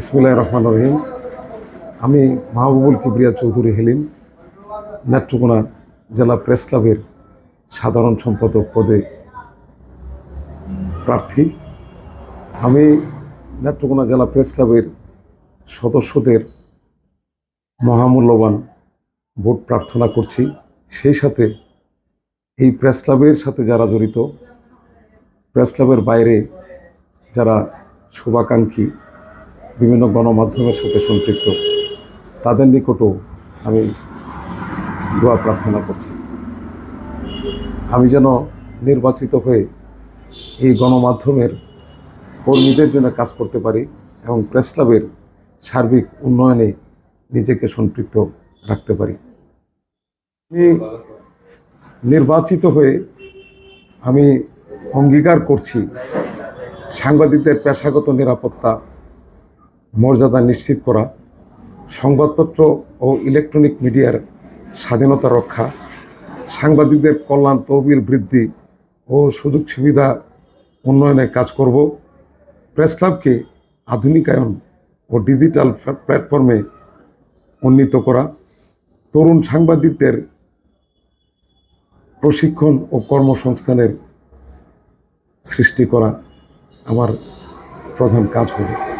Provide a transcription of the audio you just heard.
ইসমিল্লাহ রহমান রহিম। আমি মাহবুবুল কিবরিয়া চৌধুরী হেলিম, নেত্রকোনা জেলা প্রেস ক্লাবের সাধারণ সম্পাদক পদে প্রার্থী। আমি নেত্রকোনা জেলা প্রেস ক্লাবের সদস্যদের মহামূল্যবান ভোট প্রার্থনা করছি। সেই সাথে এই প্রেস ক্লাবের সাথে যারা জড়িত, প্রেস ক্লাবের বাইরে যারা শুভাকাঙ্ক্ষী বিভিন্ন গণমাধ্যমের সাথে সম্পৃক্ত। তাদের নিকটও আমি দোয়া প্রার্থনা করছি। আমি যেন নির্বাচিত হয়ে এই গণমাধ্যমের কর্মীদের জন্য কাজ করতে পারি এবং প্রেস ক্লাবের সার্বিক উন্নয়নে নিজেকে সম্পৃক্ত রাখতে পারি। আমি নির্বাচিত হয়ে আমি অঙ্গীকার করছি সাংবাদিকদের পেশাগত নিরাপত্তা মর্যাদা নিশ্চিত করা, সংবাদপত্র ও ইলেকট্রনিক মিডিয়ার স্বাধীনতা রক্ষা, সাংবাদিকদের কল্যাণ, তহবিল বৃদ্ধি ও সুযোগ সুবিধা উন্নয়নে কাজ করব। প্রেস ক্লাবকে আধুনিকায়ন ও ডিজিটাল প্ল্যাটফর্মে উন্নীত করা, তরুণ সাংবাদিকদের প্রশিক্ষণ ও কর্মসংস্থানের সৃষ্টি করা আমার প্রধান কাজ হবে